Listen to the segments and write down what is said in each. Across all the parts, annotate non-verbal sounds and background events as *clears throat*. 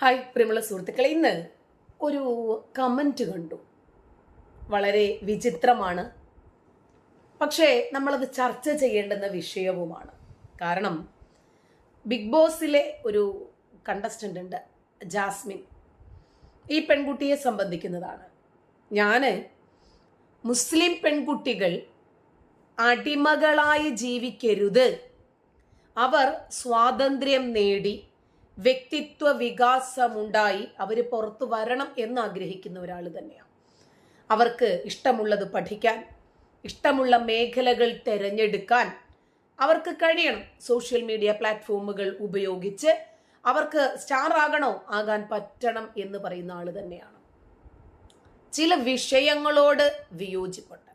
Hi പ്രിയമുള്ള സുഹൃത്തുക്കളെ ഇന്ന് ഒരു കമന്റ് കണ്ടു. വളരെ വിചിത്രമാണ്. പക്ഷേ നമ്മളത് ചർച്ച ചെയ്യേണ്ടുന്ന വിഷയവുമാണ്. കാരണം ബിഗ് ബോസിലെ ഒരു കണ്ടസ്റ്റന്റ് ഉണ്ട് ജാസ്മിൻ. ഈ പെൺകുട്ടിയെ സംബന്ധിക്കുന്നതാണ്. ഞാൻ മുസ്ലിം പെൺകുട്ടികൾ അടിമകളായി ജീവിക്കരുത്. അവർ സ്വാതന്ത്ര്യം നേടി വ്യക്തിത്വ വികാസമുണ്ടായി അവർ പുറത്തു വരണം എന്ന് ആഗ്രഹിക്കുന്ന ഒരാൾ തന്നെയാണ്. അവർക്ക് ഇഷ്ടമുള്ളത് പഠിക്കാൻ ഇഷ്ടമുള്ള മേഖലകൾ തിരഞ്ഞെടുക്കാൻ അവർക്ക് കഴിയണം. സോഷ്യൽ മീഡിയ പ്ലാറ്റ്ഫോമുകൾ ഉപയോഗിച്ച് അവർക്ക് സ്റ്റാർ ആകണോ ആകാൻ പറ്റണം എന്ന് പറയുന്ന ആൾ തന്നെയാണ്. ചില വിഷയങ്ങളോട് വിയോജിപ്പുണ്ട്.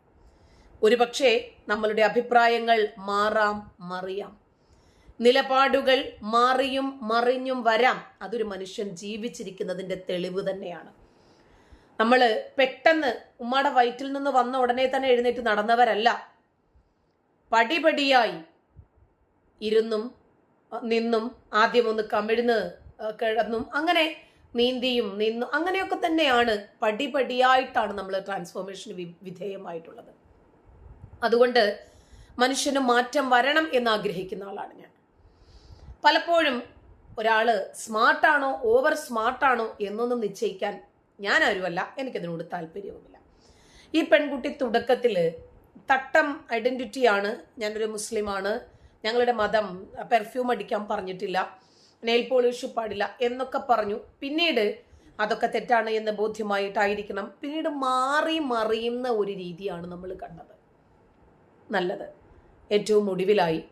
ഒരുപക്ഷെ നമ്മളുടെ അഭിപ്രായങ്ങൾ മാറാം മറിയാം. നിലപാടുകൾ മാറിയും മറിഞ്ഞും വരാം. അതൊരു മനുഷ്യൻ ജീവിച്ചിരിക്കുന്നതിന്റെ തെളിവ് തന്നെയാണ്. നമ്മൾ പെട്ടെന്ന് ഉമ്മയുടെ വയറ്റിൽ നിന്ന് വന്ന ഉടനെ തന്നെ എഴുന്നേറ്റ് നടന്നവരല്ല. പടിപടിയായി ഇരുന്നും നിന്നും ആദ്യം ഒന്ന് കമിഴ്ന്ന് കിടന്നും അങ്ങനെ നീന്തിയും നിന്നും അങ്ങനെയൊക്കെ തന്നെയാണ് പടിപടിയായിട്ടാണ് നമ്മൾ ട്രാൻസ്ഫോർമേഷന് വിധേയമായിട്ടുള്ളത്. അതുകൊണ്ട് മനുഷ്യന് മാറ്റം വരണം എന്ന് ആഗ്രഹിക്കുന്ന ആളാണ് ഞാൻ. പലപ്പോഴും ഒരാൾ സ്മാർട്ടാണോ ഓവർ സ്മാർട്ടാണോ എന്നൊന്നും നിശ്ചയിക്കാൻ ഞാൻ ആരുമല്ല എനിക്കതിനോട് താല്പര്യവുമില്ല. ഈ പെൺകുട്ടി തുടക്കത്തിൽ തട്ടം ഐഡന്റിറ്റിയാണ്. ഞാനൊരു മുസ്ലിമാണ്. ഞങ്ങളുടെ മതം പെർഫ്യൂം അടിക്കാൻ പറഞ്ഞിട്ടില്ല. നെയിൽ പോളിഷ് പാടില്ല എന്നൊക്കെ പറഞ്ഞു. പിന്നീട് അതൊക്കെ തെറ്റാണ് എന്ന് ബോധ്യമായിട്ടായിരിക്കണം. പിന്നീട് മാറി മറിയുന്ന ഒരു രീതിയാണ് നമ്മൾ കണ്ടത്. നല്ലത്. ഏറ്റവും ഒടുവിലായി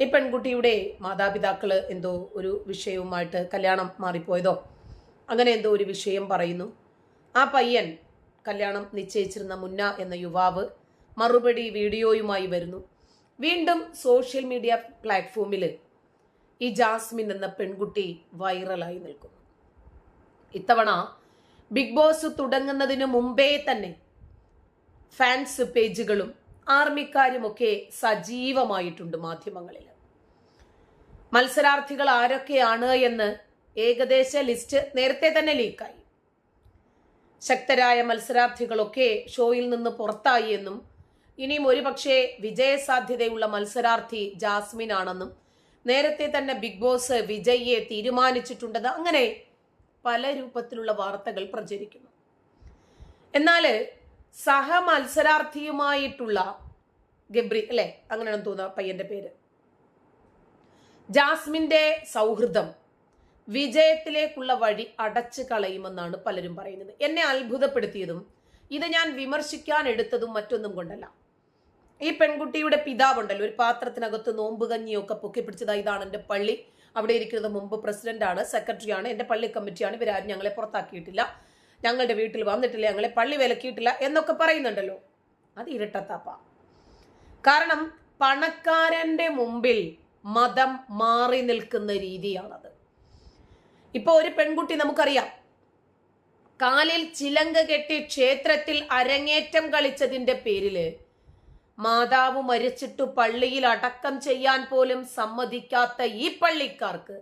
ഈ പെൺകുട്ടിയുടെ മാതാപിതാക്കൾ എന്തോ ഒരു വിഷയവുമായിട്ട് കല്യാണം മാറിപ്പോയതോ? അങ്ങനെ എന്തോ ഒരു വിഷയം പറയുന്നു. ആ പയ്യൻ കല്യാണം നിശ്ചയിച്ചിരുന്ന മുന്ന എന്ന യുവാവ് മറുപടി വീഡിയോയുമായി വരുന്നു. വീണ്ടും സോഷ്യൽ മീഡിയ പ്ലാറ്റ്ഫോമിൽ ഈ ജാസ്മിൻ എന്ന പെൺകുട്ടി വൈറലായി നിൽക്കുന്നു. ഇത്തവണ ബിഗ് ബോസ് തുടങ്ങുന്നതിന് മുമ്പേ തന്നെ ഫാൻസ് പേജുകളും ആർമിക്കാരുമൊക്കെ സജീവമായിട്ടുണ്ട് മാധ്യമങ്ങളിൽ. മത്സരാർത്ഥികൾ ആരൊക്കെയാണ് എന്ന് ഏകദേശ ലിസ്റ്റ് നേരത്തെ തന്നെ ലീക്കായി. ശക്തരായ മത്സരാർത്ഥികളൊക്കെ ഷോയിൽ നിന്ന് പുറത്തായി എന്നും ഇനിയും ഒരുപക്ഷെ വിജയസാധ്യതയുള്ള മത്സരാർത്ഥി ജാസ്മിൻ ആണെന്നും നേരത്തെ തന്നെ ബിഗ് ബോസ് വിജയിയെ തീരുമാനിച്ചിട്ടുണ്ടെന്ന് അങ്ങനെ പല രൂപത്തിലുള്ള വാർത്തകൾ പ്രചരിക്കുന്നു. എന്നാൽ സഹ മത്സരാർത്ഥിയുമായിട്ടുള്ള ഗബ്രി അല്ലെ? അങ്ങനെയാണ് തോന്നുക പയ്യന്റെ പേര്. ജാസ്മിന്റെ സൗഹൃദം വിജയത്തിലേക്കുള്ള വഴി അടച്ചു കളയുമെന്നാണ് പലരും പറയുന്നത്. എന്നെ അത്ഭുതപ്പെടുത്തിയതും ഇത് ഞാൻ വിമർശിക്കാൻ എടുത്തതും മറ്റൊന്നും കൊണ്ടല്ല. ഈ പെൺകുട്ടിയുടെ പിതാവുണ്ടല്ലോ ഒരു പാത്രത്തിനകത്ത് നോമ്പ് കഞ്ഞിയൊക്കെ പൊക്കി പിടിച്ചതായി ഇതാണ് എന്റെ പള്ളി. അവിടെ ഇരിക്കുന്നത് മുമ്പ് പ്രസിഡന്റാണ് സെക്രട്ടറിയാണ് എന്റെ പള്ളി കമ്മിറ്റിയാണ് ഇവരാരും ഞങ്ങളെ പുറത്താക്കിയിട്ടില്ല. ഞങ്ങളുടെ വീട്ടിൽ വന്നിട്ടില്ല ഞങ്ങളെ പള്ളി വിലക്കിയിട്ടില്ല എന്നൊക്കെ പറയുന്നുണ്ടല്ലോ. അത് ഇരട്ടത്താപ്പ. കാരണം പണക്കാരന്റെ മുമ്പിൽ മതം മാറി നിൽക്കുന്ന രീതിയാണത്. ഇപ്പൊ ഒരു പെൺകുട്ടി നമുക്കറിയാം. കാലിൽ ചിലങ്ക കെട്ടി ക്ഷേത്രത്തിൽ അരങ്ങേറ്റം കളിച്ചതിന്റെ പേരിൽ മാതാവ് മരിച്ചിട്ടു പള്ളിയിൽ അടക്കം ചെയ്യാൻ പോലും സമ്മതിക്കാത്ത ഈ പള്ളിക്കാർക്ക്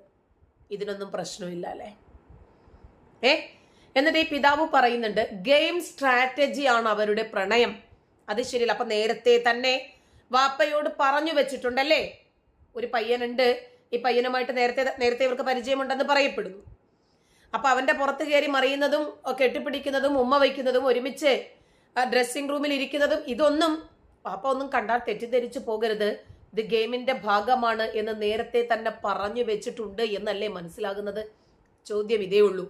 ഇതിനൊന്നും പ്രശ്നമില്ല അല്ലേ? ഏ? എന്നിട്ട് ഈ പിതാവ് പറയുന്നുണ്ട് ഗെയിം സ്ട്രാറ്റജി ആണ് അവരുടെ പ്രണയം. അത് ശരിയല്ല അപ്പൊ നേരത്തെ തന്നെ വാപ്പയോട് പറഞ്ഞു വെച്ചിട്ടുണ്ടല്ലേ? ഒരു പയ്യനുണ്ട് ഈ പയ്യനുമായിട്ട് നേരത്തെ നേരത്തെ ഇവർക്ക് പരിചയമുണ്ടെന്ന് പറയപ്പെടുന്നു. അപ്പൊ അവന്റെ പുറത്ത് കയറി മറിയുന്നതും കെട്ടിപ്പിടിക്കുന്നതും ഉമ്മ വയ്ക്കുന്നതും ഒരുമിച്ച് ഡ്രസ്സിംഗ് റൂമിൽ ഇരിക്കുന്നതും ഇതൊന്നും പാപ്പ ഒന്നും കണ്ടാൽ തെറ്റിദ്ധരിച്ചു പോകരുത്. ഇത് ഗെയിമിന്റെ ഭാഗമാണ് എന്ന് നേരത്തെ തന്നെ പറഞ്ഞു വെച്ചിട്ടുണ്ട് എന്നല്ലേ മനസ്സിലാകുന്നത്? ചോദ്യം ഇതേ ഉള്ളൂ.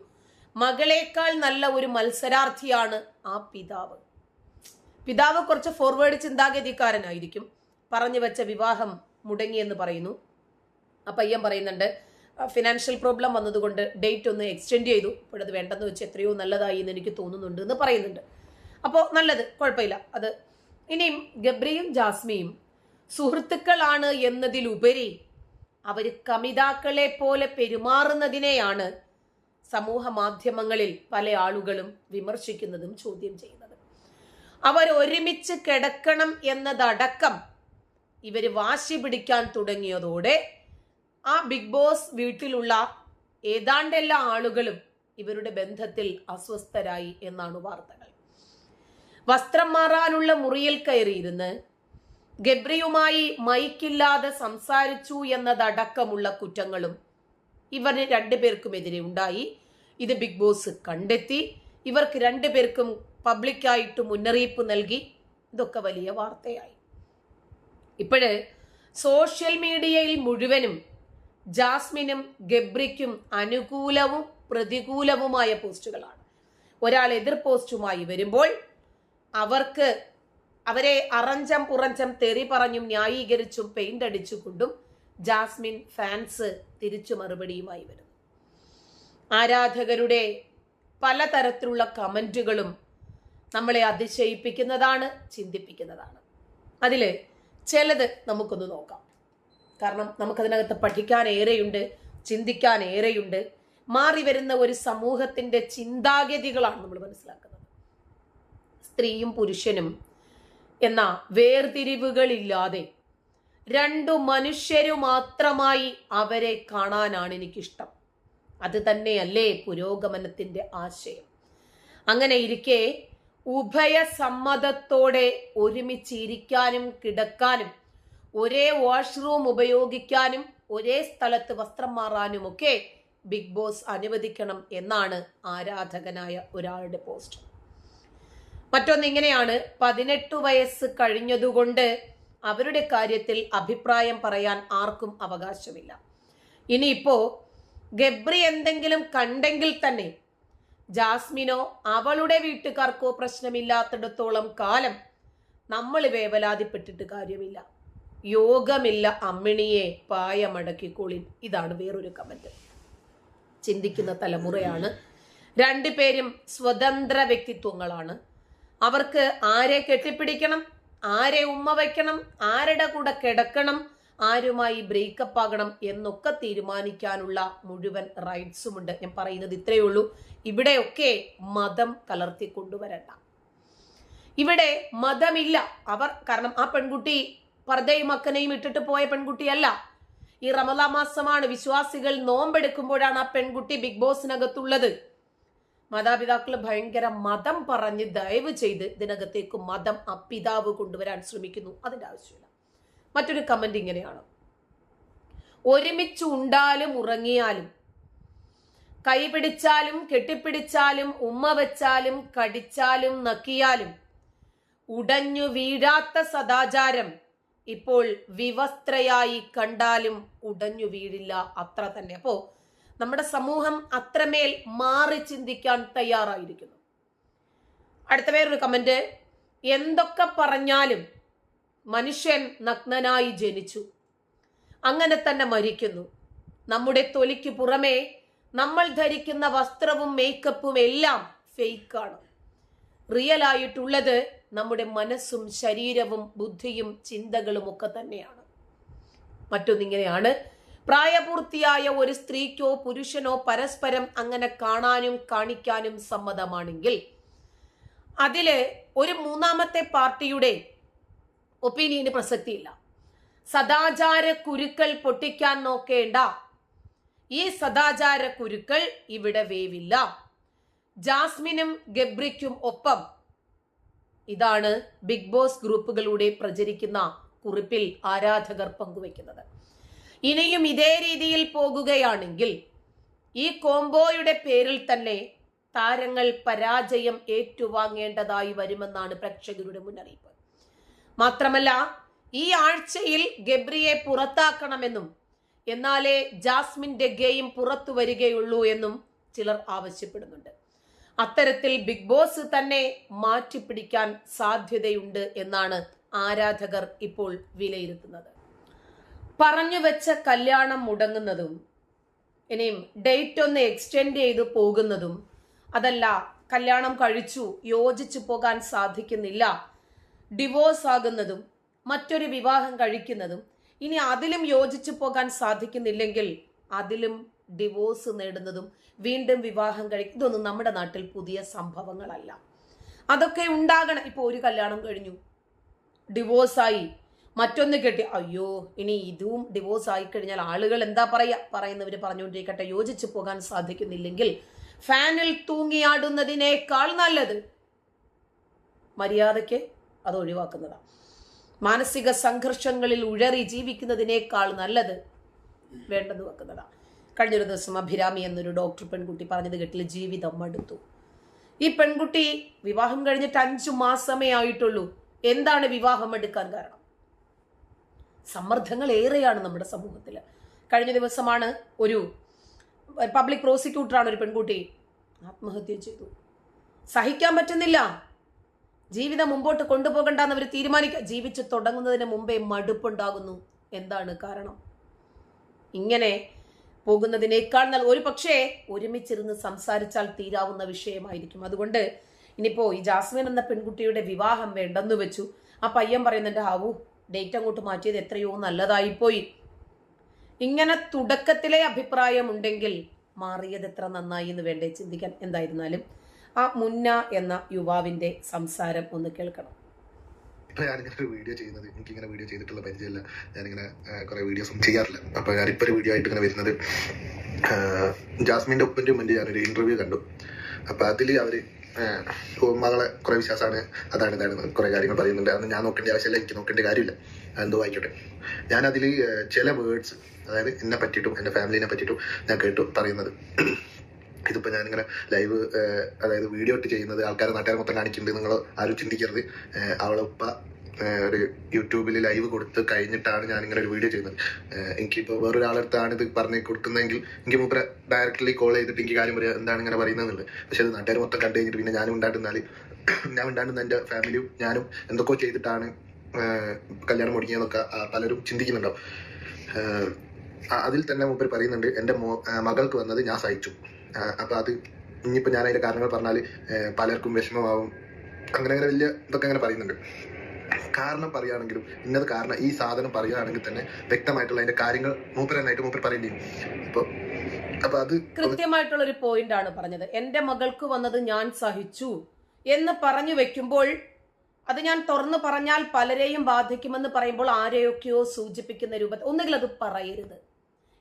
മകളേക്കാൾ നല്ല ഒരു മത്സരാർത്ഥിയാണ് ആ പിതാവ്. പിതാവ് കുറച്ച് ഫോർവേഡ് ചിന്താഗതിക്കാരനായിരിക്കും. പറഞ്ഞു വെച്ച വിവാഹം മുടങ്ങിയെന്ന് പറയുന്നു. ആ പയ്യൻ പറയുന്നുണ്ട് ഫിനാൻഷ്യൽ പ്രോബ്ലം വന്നതുകൊണ്ട് ഡേറ്റ് ഒന്ന് എക്സ്റ്റെൻഡ് ചെയ്തു. ഇപ്പോഴത് വേണ്ടെന്ന് വെച്ച് എത്രയോ നല്ലതായി എന്ന് എനിക്ക് തോന്നുന്നുണ്ട് എന്ന് പറയുന്നുണ്ട്. അപ്പോൾ നല്ലത് കുഴപ്പമില്ല. അത് ഇനിയും ഗബ്രിയും ജാസ്മിയും സുഹൃത്തുക്കളാണ് എന്നതിലുപരി അവർ കമിതാക്കളെ പോലെ പെരുമാറുന്നതിനെയാണ് സമൂഹ മാധ്യമങ്ങളിൽ പല ആളുകളും വിമർശിക്കുന്നതും ചോദ്യം ചെയ്യുന്നത്. അവർ ഒരുമിച്ച് കിടക്കണം എന്നതടക്കം ഇവർ വാശി പിടിക്കാൻ തുടങ്ങിയതോടെ ആ ബിഗ് ബോസ് വീട്ടിലുള്ള ഏതാണ്ടെല്ലാ ആളുകളും ഇവരുടെ ബന്ധത്തിൽ അസ്വസ്ഥരായി എന്നാണ് വാർത്തകൾ. വസ്ത്രം മാറാനുള്ള മുറിയിൽ കയറിയിരുന്ന് ഗബ്രിയുമായി മൈക്കില്ലാതെ സംസാരിച്ചു എന്നതടക്കമുള്ള കുറ്റങ്ങളും ഇവർ രണ്ടുപേർക്കുമെതിരെ ഉണ്ടായി. ഇത് ബിഗ് ബോസ് കണ്ടെത്തി. ഇവർക്ക് രണ്ടുപേർക്കും പബ്ലിക്കായിട്ട് മുന്നറിയിപ്പ് നൽകി. ഇതൊക്കെ വലിയ വാർത്തയായി. ഇപ്പോഴ് സോഷ്യൽ മീഡിയയിൽ മുഴുവനും ജാസ്മിനും ഗബ്രിക്കും അനുകൂലവും പ്രതികൂലവുമായ പോസ്റ്റുകളാണ്. ഒരാൾ എതിർ പോസ്റ്റുമായി വരുമ്പോൾ അവർക്ക് അവരെ അറഞ്ചം പുറഞ്ചം തെറി പറഞ്ഞും ന്യായീകരിച്ചും പെയിന്റ് അടിച്ചുകൊണ്ടും ജാസ്മിൻ ഫാൻസ് തിരിച്ചു മറുപടിയുമായി വരുന്നു. ആരാധകരുടെ പലതരത്തിലുള്ള കമന്റുകളും നമ്മളെ അതിശയിപ്പിക്കുന്നതാണ് ചിന്തിപ്പിക്കുന്നതാണ്. അതിൽ ചിലത് നമുക്കൊന്ന് നോക്കാം. കാരണം നമുക്കതിനകത്ത് പഠിക്കാൻ ഏറെയുണ്ട് ചിന്തിക്കാൻ ഏറെയുണ്ട്. മാറി വരുന്ന ഒരു സമൂഹത്തിന്റെ ചിന്താഗതികളാണ് നമ്മൾ മനസ്സിലാക്കുന്നത്. സ്ത്രീയും പുരുഷനും എന്ന വേർതിരിവുകളില്ലാതെ രണ്ടു മനുഷ്യരു മാത്രമായി അവരെ കാണാനാണ് എനിക്കിഷ്ടം. അത് തന്നെയല്ലേ പുരോഗമനത്തിന്റെ ആശയം. അങ്ങനെ ഇരിക്കെ ഉഭയസമ്മതത്തോടെ ഒരുമിച്ചിരിക്കാനും കിടക്കാനും ഒരേ വാഷ്റൂം ഉപയോഗിക്കാനും ഒരേ സ്ഥലത്ത് വസ്ത്രം മാറാനുമൊക്കെ ബിഗ് ബോസ് അനുവദിക്കണം എന്നാണ് ആരാധകനായ ഒരാളുടെ പോസ്റ്റ് മറ്റൊന്ന് ഇങ്ങനെയാണ്. പതിനെട്ട് വയസ്സ് കഴിഞ്ഞതുകൊണ്ട് അവരുടെ കാര്യത്തിൽ അഭിപ്രായം പറയാൻ ആർക്കും അവകാശമില്ല. ഇനിയിപ്പോ ഗബ്രി എന്തെങ്കിലും കണ്ടെങ്കിൽ തന്നെ ജാസ്മിനോ അവളുടെ വീട്ടുകാർക്കോ പ്രശ്നമില്ലാത്തിടത്തോളം കാലം നമ്മൾ വേവലാതിപ്പെട്ടിട്ട് കാര്യമില്ല. യോഗമില്ല അമ്മിണിയെ പായമടക്കിക്കോളിൻ ഇതാണ് വേറൊരു കമന്റ്. ചിന്തിക്കുന്ന തലമുറയാണ്. രണ്ടുപേരും സ്വതന്ത്ര വ്യക്തിത്വങ്ങളാണ്. അവർക്ക് ആരെ കെട്ടിപ്പിടിക്കണം? ആരെ ഉമ്മ വയ്ക്കണം? ആരുടെ കൂടെ കിടക്കണം? ആരുമായി ബ്രേക്കപ്പ് ആകണം എന്നൊക്കെ തീരുമാനിക്കാനുള്ള മുഴുവൻ റൈറ്റ്സും ഉണ്ട് ഞാൻ പറയുന്നത് ഇത്രയേ ഉള്ളൂ. ഇവിടെയൊക്കെ മതം കലർത്തി കൊണ്ടുവരണ്ട. ഇവിടെ മതമില്ല. അവർ കാരണം ആ പെൺകുട്ടി പർദ്ദയും അക്കനെയും ഇട്ടിട്ട് പോയ പെൺകുട്ടിയല്ല. ഈ റമല മാസമാണ് വിശ്വാസികൾ നോമ്പെടുക്കുമ്പോഴാണ് ആ പെൺകുട്ടി ബിഗ് ബോസിനകത്തുള്ളത്. മാതാപിതാക്കൾ ഭയങ്കര മതം പറഞ്ഞ് ദയവ് ചെയ്ത് ഇതിനകത്തേക്ക് മതം അപ്പിതാവ് കൊണ്ടുവരാൻ ശ്രമിക്കുന്നു. അതിന്റെ ആവശ്യമില്ല. മറ്റൊരു കമന്റ് ഇങ്ങനെയാണ്. ഒരുമിച്ച് ഉണ്ടാലും ഉറങ്ങിയാലും കൈപിടിച്ചാലും കെട്ടിപ്പിടിച്ചാലും ഉമ്മ വെച്ചാലും കടിച്ചാലും നക്കിയാലും ഉടഞ്ഞു വീഴാത്ത സദാചാരം ഇപ്പോൾ വിവസ്ത്രയായി കണ്ടാലും ഉടഞ്ഞു വീഴില്ല അത്ര തന്നെ. അപ്പോ നമ്മുടെ സമൂഹം അത്രമേൽ മാറി ചിന്തിക്കാൻ തയ്യാറായിരിക്കുന്നു. അടുത്ത വേറൊരു കമന്റ് എന്തൊക്കെ പറഞ്ഞാലും മനുഷ്യൻ നഗ്നനായി ജനിച്ചു. അങ്ങനെ തന്നെ മരിക്കുന്നു. നമ്മുടെ തൊലിക്ക് പുറമേ നമ്മൾ ധരിക്കുന്ന വസ്ത്രവും മേക്കപ്പും എല്ലാം ഫേക്കാണ് റിയൽ ആയിട്ടുള്ളത് നമ്മുടെ മനസ്സും ശരീരവും ബുദ്ധിയും ചിന്തകളും ഒക്കെ തന്നെയാണ്. മറ്റൊന്നിങ്ങനെയാണ്. പ്രായപൂർത്തിയായ ഒരു സ്ത്രീക്കോ പുരുഷനോ പരസ്പരം അങ്ങനെ കാണാനും കാണിക്കാനും സമ്മതമാണെങ്കിൽ അതിൽ ഒരു മൂന്നാമത്തെ പാർട്ടിയുടെ ഒപ്പീനിയന് പ്രസക്തിയില്ല. സദാചാര കുരുക്കൾ പൊട്ടിക്കാൻ നോക്കേണ്ട. ഈ സദാചാര കുരുക്കൾ ഇവിടെ വേവില്ല. ജാസ്മിനും ഗബ്രിക്കും ഒപ്പം. ഇതാണ് ബിഗ് ബോസ് ഗ്രൂപ്പുകളിലൂടെ പ്രചരിക്കുന്ന കുറിപ്പിൽ ആരാധകർ പങ്കുവയ്ക്കുന്നത്. ഇനിയും ഇതേ രീതിയിൽ പോകുകയാണെങ്കിൽ ഈ കോംബോയുടെ പേരിൽ തന്നെ താരങ്ങൾ പരാജയം ഏറ്റുവാങ്ങേണ്ടതായി വരുമെന്നാണ് പ്രേക്ഷകരുടെ മുന്നറിയിപ്പ്. മാത്രമല്ല ഈ ആഴ്ചയിൽ ഗബ്രിയെ പുറത്താക്കണമെന്നും എന്നാലേ ജാസ്മിന്റെ ഗെയിം പുറത്തു വരികയുള്ളൂ എന്നും ചിലർ ആവശ്യപ്പെടുന്നുണ്ട്. അത്തരത്തിൽ ബിഗ് ബോസ് തന്നെ മാറ്റിപ്പിടിക്കാൻ സാധ്യതയുണ്ട് എന്നാണ് ആരാധകർ ഇപ്പോൾ വിലയിരുത്തുന്നത്. പറഞ്ഞു വെച്ച കല്യാണം മുടങ്ങുന്നതും ഇനിയും ഡേറ്റ് ഒന്ന് എക്സ്റ്റെൻഡ് ചെയ്ത് പോകുന്നതും അതല്ല കല്യാണം കഴിച്ചു യോജിച്ചു പോകാൻ സാധിക്കുന്നില്ല ഡിവോഴ്സ് ആകുന്നതും മറ്റൊരു വിവാഹം കഴിക്കുന്നതും ഇനി അതിലും യോജിച്ചു പോകാൻ സാധിക്കുന്നില്ലെങ്കിൽ അതിലും ഡിവോഴ്സ് നേടുന്നതും വീണ്ടും വിവാഹം കഴിക്കും ഇതൊന്നും നമ്മുടെ നാട്ടിൽ പുതിയ സംഭവങ്ങളല്ല. അതൊക്കെ ഉണ്ടാകണം. ഇപ്പോൾ ഒരു കല്യാണം കഴിഞ്ഞു. ഡിവോഴ്സായി മറ്റൊന്ന് കെട്ടി അയ്യോ ഇനി ഇതും ഡിവോഴ്സ് ആയി കഴിഞ്ഞാൽ ആളുകൾ എന്താ പറയുക പറയുന്നവർ പറഞ്ഞുകൊണ്ടിരിക്കട്ടെ. യോജിച്ചു പോകാൻ സാധിക്കുന്നില്ലെങ്കിൽ ഫാനിൽ തൂങ്ങിയാടുന്നതിനേക്കാൾ നല്ലത്. മര്യാദയ്ക്ക് അത് ഒഴിവാക്കുന്നതാണ് മാനസിക സംഘർഷങ്ങളിൽ ഉഴറി ജീവിക്കുന്നതിനേക്കാൾ നല്ലത് വേണ്ടെന്ന് വെക്കുന്നതാണ്. കഴിഞ്ഞൊരു ദിവസം അഭിരാമി എന്നൊരു ഡോക്ടർ പെൺകുട്ടി പറഞ്ഞത് കേട്ടില്ല? ജീവിതം മടുത്തു. ഈ പെൺകുട്ടി വിവാഹം കഴിഞ്ഞിട്ട് അഞ്ചു മാസമേ ആയിട്ടുള്ളൂ. എന്താണ് വിവാഹം എടുക്കാൻ കാരണം? സമ്മർദ്ദങ്ങൾ ഏറെയാണ് നമ്മുടെ സമൂഹത്തിൽ കഴിഞ്ഞ ദിവസമാണ് ഒരു പബ്ലിക് പ്രോസിക്യൂട്ടറാണ് ഒരു പെൺകുട്ടി ആത്മഹത്യ ചെയ്തു. സഹിക്കാൻ പറ്റുന്നില്ല. ജീവിതം മുമ്പോട്ട് കൊണ്ടുപോകണ്ടെന്ന് അവർ തീരുമാനിക്കുക ജീവിച്ചു തുടങ്ങുന്നതിന് മുമ്പേ മടുപ്പുണ്ടാകുന്നു. എന്താണ് കാരണം? ഇങ്ങനെ പോകുന്നതിനേക്കാൾ നല്ല ഒരു പക്ഷേ ഒരുമിച്ചിരുന്ന് സംസാരിച്ചാൽ തീരാവുന്ന വിഷയമായിരിക്കും. അതുകൊണ്ട് ഇനിയിപ്പോ ഈ ജാസ്മിൻ എന്ന പെൺകുട്ടിയുടെ വിവാഹം വേണ്ടെന്ന് വെച്ചു. ആ പയ്യൻ പറയുന്നുണ്ട് ഹാവു ഡേറ്റ് അങ്ങോട്ട് മാറ്റിയത് എത്രയോ നല്ലതായിപ്പോയി. ഇങ്ങനെ തുടക്കത്തിലെ അഭിപ്രായം ഉണ്ടെങ്കിൽ മാറിയത് എത്ര നന്നായി എന്ന് വേണ്ടേ ചിന്തിക്കാൻ? എന്തായിരുന്നാലും ആ മുന്ന എന്ന യുവാവിന്റെ സംസാരം ഒന്ന് കേൾക്കണം. ഇപ്പൊ ഞാനിങ്ങനെ ഒരു വീഡിയോ ചെയ്യുന്നത് എനിക്കിങ്ങനെ വീഡിയോ ചെയ്തിട്ടുള്ള പരിചയമില്ല. ഞാനിങ്ങനെ കുറെ വീഡിയോസ് ചെയ്യാറില്ല. അപ്പൊ ഞാനിപ്പോ ഒരു വീഡിയോ ആയിട്ട് ഇങ്ങനെ വരുന്നത് ജാസ്മിന്റെ ഒപ്പന്റെ മുമ്പ് ഞാനൊരു ഇന്റർവ്യൂ കണ്ടു. അപ്പൊ അതിൽ അവർ മകളെ കുറെ വിശ്വാസമാണ് അതാണ് ഇതാണ് കുറെ കാര്യങ്ങൾ പറയുന്നുണ്ട്. അന്ന് ഞാൻ നോക്കേണ്ട ആവശ്യമില്ല എനിക്ക് നോക്കേണ്ട കാര്യമില്ല. എന്തോ ആയിക്കോട്ടെ. ഞാനതിൽ ചില വേർഡ്സ് അതായത് എന്നെ പറ്റിയിട്ടും എന്റെ ഫാമിലിനെ പറ്റിയിട്ടും ഞാൻ കേട്ടു പറയുന്നത്. ഇതിപ്പോ ഞാനിങ്ങനെ ലൈവ് അതായത് വീഡിയോ ഇട്ട് ചെയ്യുന്നത് ആൾക്കാരെ നാട്ടുകാരെ മൊത്തം കാണിക്കുന്നുണ്ട്. നിങ്ങൾ ആരും ചിന്തിക്കരുത്. ഏഹ് അവളെ ഉപ്പ ഒരു യൂട്യൂബിൽ ലൈവ് കൊടുത്ത് കഴിഞ്ഞിട്ടാണ് ഞാൻ ഒരു വീഡിയോ ചെയ്യുന്നത്. എനിക്കിപ്പോൾ വേറൊരാളടുത്താണ് ഇത് പറഞ്ഞ് കൊടുക്കുന്നതെങ്കിൽ എനിക്ക് മൂപ്പര ഡയറക്റ്റ്ലി കോൾ ചെയ്തിട്ട് എനിക്ക് കാര്യം പറയാം എന്താണ് ഇങ്ങനെ പറയുന്നത് പക്ഷേ അത് നാട്ടുകാർ മൊത്തം കണ്ടു കഴിഞ്ഞിട്ട് പിന്നെ ഞാനും ഉണ്ടായിരുന്നാൽ *clears throat* ഞാൻ ഉണ്ടായിരുന്ന എന്റെ ഫാമിലിയും ഞാനും എന്തൊക്കെയോ ചെയ്തിട്ടാണ് കല്യാണം മുടങ്ങിയതൊക്കെ പലരും ചിന്തിക്കുന്നുണ്ടാവും. അതിൽ തന്നെ മൂപ്പർ പറയുന്നുണ്ട് എന്റെ മകൾക്ക് വന്നത് ഞാൻ സഹിച്ചു. അപ്പൊ അത് ഇനിയിപ്പോ ഞാൻ അതിന്റെ കാരണങ്ങൾ പറഞ്ഞാൽ പലർക്കും വിഷമമാവും. അങ്ങനെ അങ്ങനെ വലിയ ഇതൊക്കെ അങ്ങനെ പറയുന്നുണ്ട്. കാരണം പറയുകയാണെങ്കിലും ഇന്നത് കാരണം ഈ സാധനം പറയുകയാണെങ്കിൽ തന്നെ വ്യക്തമായിട്ടുള്ള അതിന്റെ കാര്യങ്ങൾ മൂപ്പർ തന്നെയായിട്ട് മൂപ്പർ പറയേണ്ടി അപ്പൊ അപ്പൊ അത് കൃത്യമായിട്ടുള്ള ഒരു പോയിന്റ് ആണ് പറഞ്ഞത്. എന്റെ മകൾക്ക് വന്നത് ഞാൻ സഹിച്ചു എന്ന് പറഞ്ഞു വെക്കുമ്പോൾ അത് ഞാൻ തുറന്നു പറഞ്ഞാൽ പലരെയും ബാധിക്കുമെന്ന് പറയുമ്പോൾ ആരെയൊക്കെയോ സൂചിപ്പിക്കുന്ന രൂപത്തിൽ ഒന്നുകിൽ അത് പറയരുത്.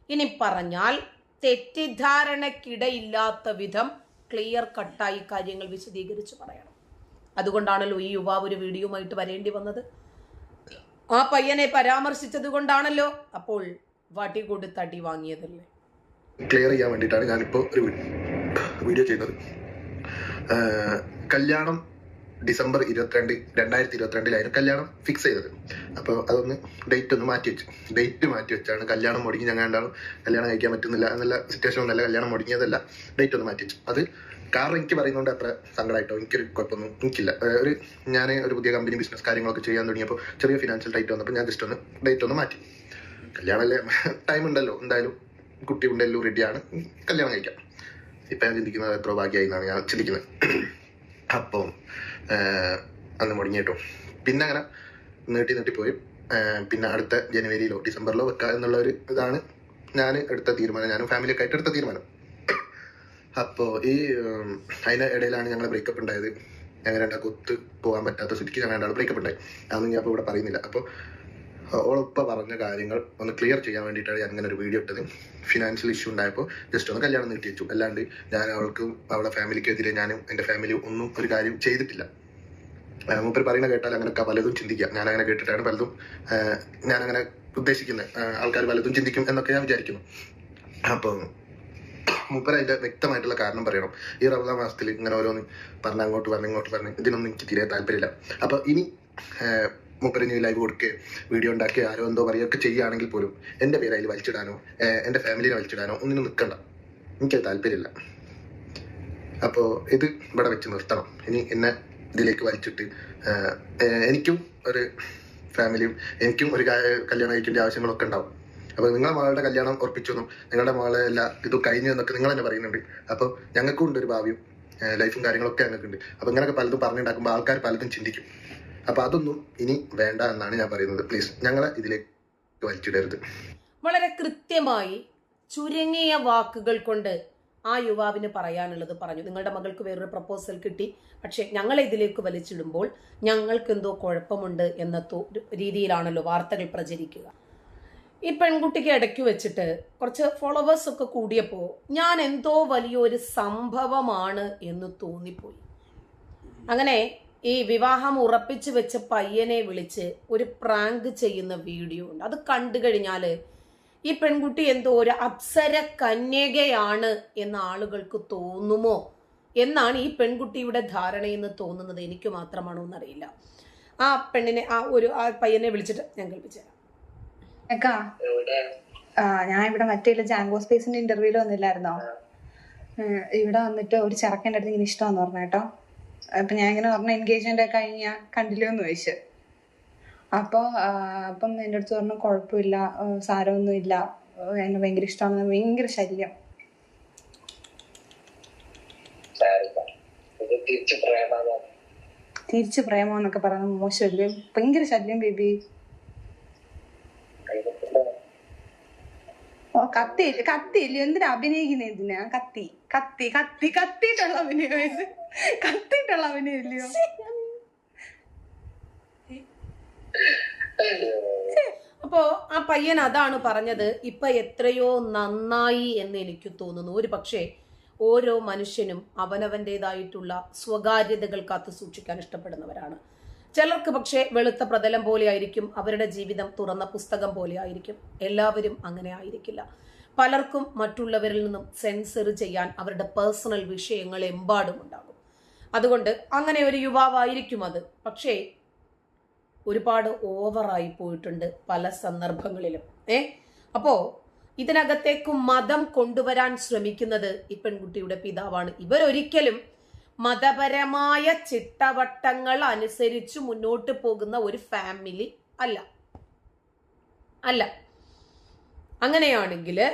ഇനി പറഞ്ഞാൽ തെറ്റിദ്ധാരണക്കിടയില്ലാത്ത വിധം ക്ലിയർ കട്ടായി കാര്യങ്ങൾ വിശദീകരിച്ച് പറയണം. അതുകൊണ്ടാണല്ലോ ഈ യുവാവ് ഒരു വീഡിയോയുമായിട്ട് വരേണ്ടി വന്നത്. ആ പയ്യനെ പരാമർശിച്ചത് കൊണ്ടാണല്ലോ അപ്പോൾ വടി കൊടുത്ത് അടി വാങ്ങിയതല്ലേ? ക്ലിയർ ചെയ്യാൻ വേണ്ടിയിട്ടാണ് ഞാനിപ്പോൾ ഒരു വീഡിയോ ചെയ്യുന്നത്. കല്യാണം ഡിസംബർ ഇരുപത്തിരണ്ട് രണ്ടായിരത്തി ഇരുപത്തിരണ്ടിലായിരുന്നു കല്യാണം ഫിക്സ് ചെയ്തത്. അപ്പോൾ അതൊന്ന് ഡേറ്റ് ഒന്ന് മാറ്റി വെച്ചു. ഡേറ്റ് മാറ്റി വെച്ചാണ് കല്യാണം മുടങ്ങി. ഞങ്ങൾ ഉണ്ടാവും കല്യാണം കഴിക്കാൻ പറ്റുന്നില്ല എന്നുള്ള സിറ്റുവേഷൻ ഒന്നല്ല കല്യാണം മുടങ്ങിയതല്ല. ഡേറ്റ് ഒന്ന് മാറ്റി വെച്ചു. അത് കാരണം എനിക്ക് പറയുന്നതുകൊണ്ട് അത്ര സങ്കടമായിട്ടോ എനിക്കൊരു കുഴപ്പമൊന്നും എനിക്കില്ല. ഒരു ഞാൻ ഒരു പുതിയ കമ്പനി ബിസിനസ് കാര്യങ്ങളൊക്കെ ചെയ്യാൻ തുടങ്ങിയപ്പോൾ ചെറിയ ഫിനാൻഷ്യൽ ടൈറ്റ് വന്നപ്പോൾ ഞാൻ ജസ്റ്റ് ഒന്ന് ഡേറ്റ് ഒന്ന് മാറ്റി. കല്യാണമല്ലേ ടൈം *laughs* ഉണ്ടല്ലോ. എന്തായാലും കുട്ടി ഉണ്ടല്ലോ റെഡിയാണ് കല്യാണം കഴിക്കാം. ഇപ്പം ഞാൻ ചിന്തിക്കുന്നത് എത്ര ഭാഗ്യമായി എന്നാണ് ഞാൻ ചിന്തിക്കുന്നത്. അപ്പം അന്ന് മുടങ്ങി കേട്ടോ. പിന്നെ അങ്ങനെ നീട്ടി നീട്ടി പോയി. പിന്നെ അടുത്ത ജനുവരിയിലോ ഡിസംബറിലോ വെക്കുക എന്നുള്ള ഒരു ഇതാണ് ഞാൻ എടുത്ത തീരുമാനം. ഞാനും ഫാമിലിയൊക്കെ ആയിട്ട് എടുത്ത തീരുമാനം. അപ്പോൾ ഈ അതിന് ഇടയിലാണ് ഞങ്ങൾ ബ്രേക്കപ്പ് ഉണ്ടായത്. ഞങ്ങൾ രണ്ടാൾക്ക് ഒത്ത് പോകാൻ പറ്റാത്ത സ്ഥിതിക്ക് ഞങ്ങൾ രണ്ടാൾ ബ്രേക്കപ്പ് ഉണ്ടായി. അതൊന്നും ഞാൻ ഇപ്പോൾ ഇവിടെ പറയുന്നില്ല. അപ്പോൾ ഓളൊപ്പ പറഞ്ഞ കാര്യങ്ങൾ ഒന്ന് ക്ലിയർ ചെയ്യാൻ വേണ്ടിയിട്ടാണ് ഞാൻ അങ്ങനെ ഒരു വീഡിയോ ഇട്ടത്. ഫിനാൻഷ്യൽ ഇഷ്യൂ ഉണ്ടായപ്പോൾ ജസ്റ്റ് ഒന്ന് കല്യാണം നീട്ടി വെച്ചു. അല്ലാണ്ട് ഞാൻ അവൾക്ക് അവളുടെ ഫാമിലിക്കെതിരെ ഞാനും എന്റെ ഫാമിലി ഒന്നും ഒരു കാര്യം ചെയ്തിട്ടില്ല. മൂപ്പർ പറയുന്ന കേട്ടാൽ അങ്ങനെയൊക്കെ പലതും ചിന്തിക്കാം. ഞാൻ അങ്ങനെ കേട്ടിട്ടാണ് പലതും ഞാൻ അങ്ങനെ ഉദ്ദേശിക്കുന്നത് ആൾക്കാർ പലതും ചിന്തിക്കും എന്നൊക്കെ ഞാൻ വിചാരിക്കുന്നു. അപ്പോൾ മൂപ്പര് അതിന്റെ വ്യക്തമായിട്ടുള്ള കാരണം പറയണം. ഈ റമദാൻ മാസത്തിൽ ഇങ്ങനെ ഓരോന്ന് പറഞ്ഞ അങ്ങോട്ട് പറഞ്ഞ് ഇങ്ങോട്ട് പറഞ്ഞ് ഇതിനൊന്നും എനിക്ക് തീരെ താല്പര്യമില്ല. അപ്പൊ ഇനി മൂപ്പര് ഇനി ലൈവ് കൊടുക്കുക വീഡിയോ ഉണ്ടാക്കി ആരോ എന്തോ പറയുകയൊക്കെ ചെയ്യുകയാണെങ്കിൽ പോലും എന്റെ പേര് അതിൽ വലിച്ചിടാനോ എന്റെ ഫാമിലിനെ വലിച്ചിടാനോ ഒന്നിനും നിൽക്കണ്ട. എനിക്കത് താല്പര്യമില്ല. അപ്പോൾ ഇത് ഇവിടെ വെച്ച് നിർത്തണം. ഇനി എന്നെ ഇതിലേക്ക് വലിച്ചിട്ട് എനിക്കും ഒരു ഫാമിലിയും എനിക്കും ഒരു കല്യാണം കഴിക്കേണ്ട ആവശ്യങ്ങളൊക്കെ ഉണ്ടാവും. അപ്പൊ നിങ്ങളെ മകളുടെ കല്യാണം ഉറപ്പിച്ചെന്നും നിങ്ങളുടെ മകളെ എല്ലാ ഇതും കഴിഞ്ഞു എന്നൊക്കെ നിങ്ങൾ തന്നെ പറയുന്നുണ്ട്. അപ്പോൾ ഞങ്ങൾക്കും ഉണ്ട് ഒരു ഭാവിയും ലൈഫും കാര്യങ്ങളൊക്കെ ഞങ്ങൾക്കുണ്ട്. അപ്പൊ ഇങ്ങനെയൊക്കെ പലതും പറഞ്ഞുണ്ടാക്കുമ്പോൾ ആൾക്കാർ പലതും ചിന്തിക്കും. അപ്പൊ അതൊന്നും ഇനി വേണ്ട എന്നാണ് ഞാൻ പറയുന്നത്. പ്ലീസ് ഞങ്ങളെ ഇതിലേക്ക് വലിച്ചിടരുത്. വളരെ കൃത്യമായി ചുരുങ്ങിയ വാക്കുകൾ കൊണ്ട് ആ യുവാവിന് പറയാനുള്ളത് പറഞ്ഞു. നിങ്ങളുടെ മകൾക്ക് വേറൊരു പ്രപ്പോസൽ കിട്ടി. പക്ഷേ ഞങ്ങളെ ഇതിലേക്ക് വലിച്ചിടുമ്പോൾ ഞങ്ങൾക്ക് എന്തോ കുഴപ്പമുണ്ട് എന്ന രീതിയിലാണല്ലോ വാർത്തകൾ പ്രചരിക്കുക. ഈ പെൺകുട്ടിക്ക് ഇടയ്ക്ക് വെച്ചിട്ട് കുറച്ച് ഫോളോവേഴ്സ് ഒക്കെ കൂടിയപ്പോൾ ഞാൻ എന്തോ വലിയൊരു സംഭവമാണ് എന്ന് തോന്നിപ്പോയി. അങ്ങനെ ഈ വിവാഹം ഉറപ്പിച്ചു വെച്ച പയ്യനെ വിളിച്ച് ഒരു പ്രാങ്ക് ചെയ്യുന്ന വീഡിയോ ഉണ്ട്. അത് കണ്ടു കഴിഞ്ഞാൽ ഈ പെൺകുട്ടി എന്തോ ഒരു അപ്സര കന്യകയാണ് എന്ന ആളുകൾക്ക് തോന്നുമോ എന്നാണ് ഈ പെൺകുട്ടിയുടെ ധാരണയെന്ന് തോന്നുന്നത് എനിക്ക് മാത്രമാണോ എന്നറിയില്ല. ആ പെണ്ണിനെ ആ ഒരു ആ പയ്യനെ വിളിച്ചിട്ട് ഞാൻ കേൾപ്പിച്ചു തരാം. അക്കാ ആ ഞാൻ ഇവിടെ മറ്റേ ജാങ്കോ സ്പേസിന്റെ ഇന്റർവ്യൂൽ വന്നില്ലായിരുന്നോ? ഇവിടെ വന്നിട്ട് ഒരു ചെറുക്കന്റെ അടുത്ത് ഇങ്ങനെ ഇഷ്ടമാന്ന് പറഞ്ഞു കേട്ടോ. അപ്പൊ ഞാൻ ഇങ്ങനെ പറഞ്ഞ എൻഗേജ്മെന്റ് ഒക്കെ കഴിഞ്ഞ കണ്ടില്ലോ എന്ന് ചോദിച്ചു. അപ്പൊ അപ്പം എന്റെ അടുത്ത് പറഞ്ഞു കുഴപ്പമില്ല സാരമൊന്നും ഇല്ല എന്നെ ഭയങ്കര ഇഷ്ടമാണ് ഭയങ്കര ശല്യം. തിരിച്ചു പ്രേമോ എന്നൊക്കെ പറയുന്നത് മോശമല്ലേ? ഭയങ്കര ശല്യം ബേബി. ഓ കത്തി കത്തിയില്ല? എന്തിനാ അഭിനയിക്കുന്ന എന്തിനാ കത്തി. കത്തി കത്തി കത്തിയിട്ടുള്ള അഭിനയം അഭിനയം ഇല്ലയോ അപ്പോൾ ആ പയ്യൻ അതാണ് പറഞ്ഞത് ഇപ്പൊ എത്രയോ നന്നായി എന്ന് എനിക്ക് തോന്നുന്നു. ഒരു പക്ഷേ ഓരോ മനുഷ്യനും അവനവന്റെതായിട്ടുള്ള സ്വകാര്യതകൾ കാത്തു സൂക്ഷിക്കാൻ ഇഷ്ടപ്പെടുന്നവരാണ്. ചിലർക്ക് പക്ഷേ വെളുത്ത പ്രതലം പോലെ ആയിരിക്കും അവരുടെ ജീവിതം തുറന്ന പുസ്തകം പോലെ ആയിരിക്കും. എല്ലാവരും അങ്ങനെ ആയിരിക്കില്ല. പലർക്കും മറ്റുള്ളവരിൽ നിന്നും സെൻസർ ചെയ്യാൻ അവരുടെ പേഴ്സണൽ വിഷയങ്ങൾ എമ്പാടും ഉണ്ടാകും അതുകൊണ്ട് അങ്ങനെ ഒരു യുവാവായിരിക്കും അത്. പക്ഷേ ഒരുപാട് ഓവറായി പോയിട്ടുണ്ട് പല സന്ദർഭങ്ങളിലും. ഏ? അപ്പോ ഇതിനകത്തേക്ക് മതം കൊണ്ടുവരാൻ ശ്രമിക്കുന്നത് ഈ പെൺകുട്ടിയുടെ പിതാവാണ്. ഇവരൊരിക്കലും മതപരമായ ചിട്ടവട്ടങ്ങൾ അനുസരിച്ച് മുന്നോട്ട് പോകുന്ന ഒരു ഫാമിലി അല്ല. അല്ല. അങ്ങനെയാണെങ്കിൽ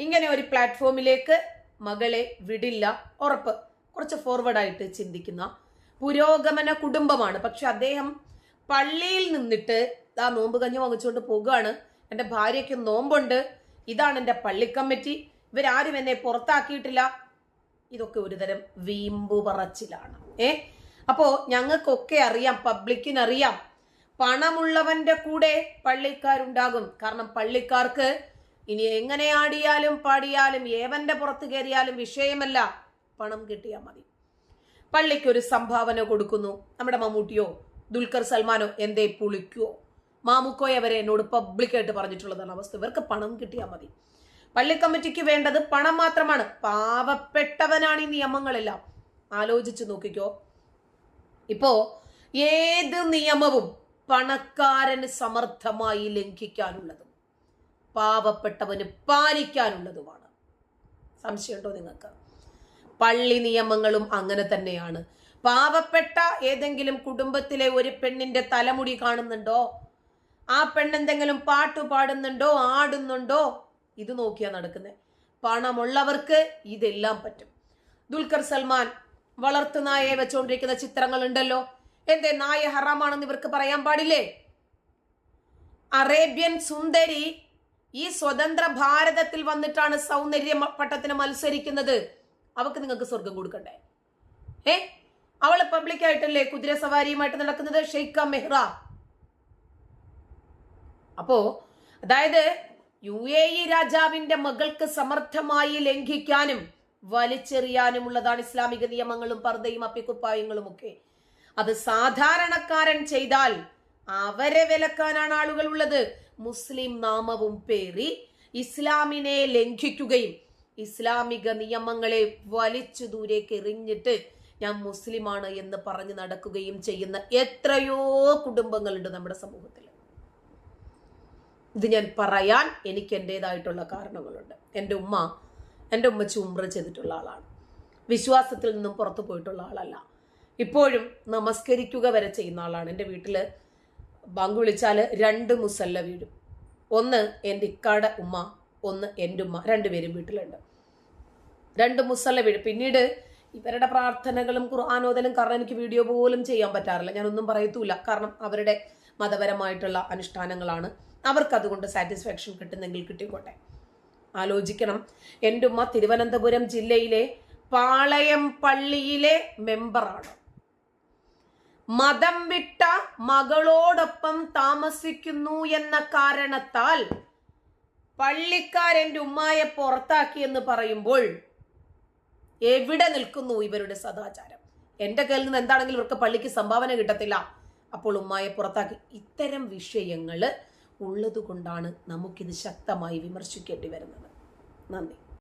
ഇങ്ങനെ ഒരു പ്ലാറ്റ്ഫോമിലേക്ക് മകളെ വിടില്ല ഉറപ്പ്. കുറച്ച് ഫോർവേഡായിട്ട് ചിന്തിക്കുന്ന പുരോഗമന കുടുംബമാണ്. പക്ഷെ അദ്ദേഹം പള്ളിയിൽ നിന്നിട്ട് ആ നോമ്പ് കഞ്ഞി വാങ്ങിച്ചുകൊണ്ട് പോകുകയാണ് എന്റെ ഭാര്യയ്ക്ക് നോമ്പുണ്ട്. ഇതാണ് എന്റെ പള്ളി കമ്മിറ്റി. ഇവരാരും എന്നെ പുറത്താക്കിയിട്ടില്ല. ഇതൊക്കെ ഒരുതരം വീമ്പു പറച്ചിലാണ്. ഏ? അപ്പോ ഞങ്ങൾക്കൊക്കെ അറിയാം പബ്ലിക്കിന് അറിയാം പണമുള്ളവന്റെ കൂടെ പള്ളിക്കാരുണ്ടാകും. കാരണം പള്ളിക്കാർക്ക് ഇനി എങ്ങനെ ആടിയാലും പാടിയാലും ഏവന്റെ പുറത്ത് കയറിയാലും വിഷയമല്ല. പണം കിട്ടിയാൽ മതി. പള്ളിക്ക് ഒരു സംഭാവന കൊടുക്കുന്നു. നമ്മുടെ മമ്മൂട്ടിയോ ദുൽഖർ സൽമാനോ എന്തേ പുളിക്കുവോ മാമുക്കോയെ അവരെ എന്നോട് പബ്ലിക്കായിട്ട് പറഞ്ഞിട്ടുള്ളതാണ് അവസ്ഥ. ഇവർക്ക് പണം കിട്ടിയാൽ മതി. പള്ളി കമ്മിറ്റിക്ക് വേണ്ടത് പണം മാത്രമാണ്. പാവപ്പെട്ടവനാണ് ഈ നിയമങ്ങളെല്ലാം. ആലോചിച്ച് നോക്കിക്കോ. ഇപ്പോ ഏത് നിയമവും പണക്കാരന് സമർത്ഥമായി ലംഘിക്കാനുള്ളതും പാവപ്പെട്ടവന് പാലിക്കാനുള്ളതുമാണ്. സംശയമുണ്ടോ നിങ്ങൾക്ക്? പള്ളി നിയമങ്ങളും അങ്ങനെ തന്നെയാണ്. പാവപ്പെട്ട ഏതെങ്കിലും കുടുംബത്തിലെ ഒരു പെണ്ണിന്റെ തലമുടി കാണുന്നുണ്ടോ? ആ പെണ്ണെന്തെങ്കിലും പാട്ട് പാടുന്നുണ്ടോ? ആടുന്നുണ്ടോ? ഇത് നോക്കിയാ നടക്കുന്നത് പണമുള്ളവർക്ക് ഇതെല്ലാം പറ്റും. ദുൽഖർ സൽമാൻ വളർത്തു നായയെ വെച്ചുകൊണ്ടിരിക്കുന്ന ചിത്രങ്ങൾ ഉണ്ടല്ലോ എന്തേ നായ ഹറാമാണെന്ന് ഇവർക്ക് പറയാൻ പാടില്ലേ? അറേബ്യൻ സുന്ദരി ഈ സ്വതന്ത്ര ഭാരതത്തിൽ വന്നിട്ടാണ് സൗന്ദര്യ പട്ടത്തിന് മത്സരിക്കുന്നത്. അവക്ക് നിങ്ങൾക്ക് സ്വർഗം കൊടുക്കണ്ടേ? ഏ അവൾ പബ്ലിക്കായിട്ടല്ലേ കുതിര സവാരിയുമായിട്ട് നടക്കുന്നത്? Sheikha Mahra. അപ്പോ അതായത് യു എ ഇ രാജാവിന്റെ മകൾക്ക് സമർത്ഥമായി ലംഘിക്കാനും വലിച്ചെറിയാനുമുള്ളതാണ് ഇസ്ലാമിക നിയമങ്ങളും പർദ്ദയും അപ്പിക്കുപ്പായങ്ങളും ഒക്കെ. അത് സാധാരണക്കാരൻ ചെയ്താൽ അവരെ വിലക്കാനാണ് ആളുകൾ ഉള്ളത്. മുസ്ലിം നാമവും പേറി ഇസ്ലാമിനെ ലംഘിക്കുകയും ഇസ്ലാമിക നിയമങ്ങളെ വലിച്ചു ദൂരേക്ക് എറിഞ്ഞിട്ട് ഞാൻ മുസ്ലിമാണ് എന്ന് പറഞ്ഞ് നടക്കുകയും ചെയ്യുന്ന എത്രയോ കുടുംബങ്ങളുണ്ട് നമ്മുടെ സമൂഹത്തിൽ. ഇത് ഞാൻ പറയാൻ എനിക്ക് എന്റെതായിട്ടുള്ള കാരണങ്ങളുണ്ട്. എന്റെ ഉമ്മ എന്റെ ഉമ്മ ഉമ്ര ചെയ്തിട്ടുള്ള ആളാണ്. വിശ്വാസത്തിൽ നിന്നും പുറത്തു പോയിട്ടുള്ള ആളല്ല. ഇപ്പോഴും നമസ്കരിക്കുക വരെ ചെയ്യുന്ന ആളാണ്. എന്റെ വീട്ടിൽ ബാങ്ക് വിളിച്ചാൽ രണ്ട് മുസല്ല വീഴും ഒന്ന് എന്റെ ഇക്കാട ഉമ്മ ഒന്ന് എന്റെ ഉമ്മ രണ്ടുപേരും വീട്ടിലുണ്ട്. രണ്ട് മുസല്ല വീട്. പിന്നീട് ഇവരുടെ പ്രാർത്ഥനകളും ഖുർആാനോദലും കാരണം എനിക്ക് വീഡിയോ പോലും ചെയ്യാൻ പറ്റാറില്ല. ഞാനൊന്നും പറയത്തൂല കാരണം അവരുടെ മതപരമായിട്ടുള്ള അനുഷ്ഠാനങ്ങളാണ്. അവർക്ക് അതുകൊണ്ട് സാറ്റിസ്ഫാക്ഷൻ കിട്ടുന്നെങ്കിൽ കിട്ടിക്കോട്ടെ. ആലോചിക്കണം. എന്റെ ഉമ്മ തിരുവനന്തപുരം ജില്ലയിലെ പാളയം പള്ളിയിലെ മെമ്പറാണ് മതം വിട്ട മകളോടൊപ്പം താമസിക്കുന്നു എന്ന കാരണത്താൽ പള്ളിക്കാരെന്റെ ഉമ്മായെ പുറത്താക്കിയെന്ന് പറയുമ്പോൾ എവിടെ നിൽക്കുന്നു ഇവരുടെ സദാചാരം? എന്റെ കയ്യിൽ നിന്ന് എന്താണെങ്കിലും ഇവർക്ക് പള്ളിക്ക് സംഭാവന കിട്ടത്തില്ല. അപ്പോൾ ഉമ്മായെ പുറത്താക്കി. ഇത്തരം വിഷയങ്ങൾ ഉള്ളതുകൊണ്ടാണ് നമുക്കിത് ശക്തമായി വിമർശിക്കേണ്ടി വരുന്നത്. നന്ദി.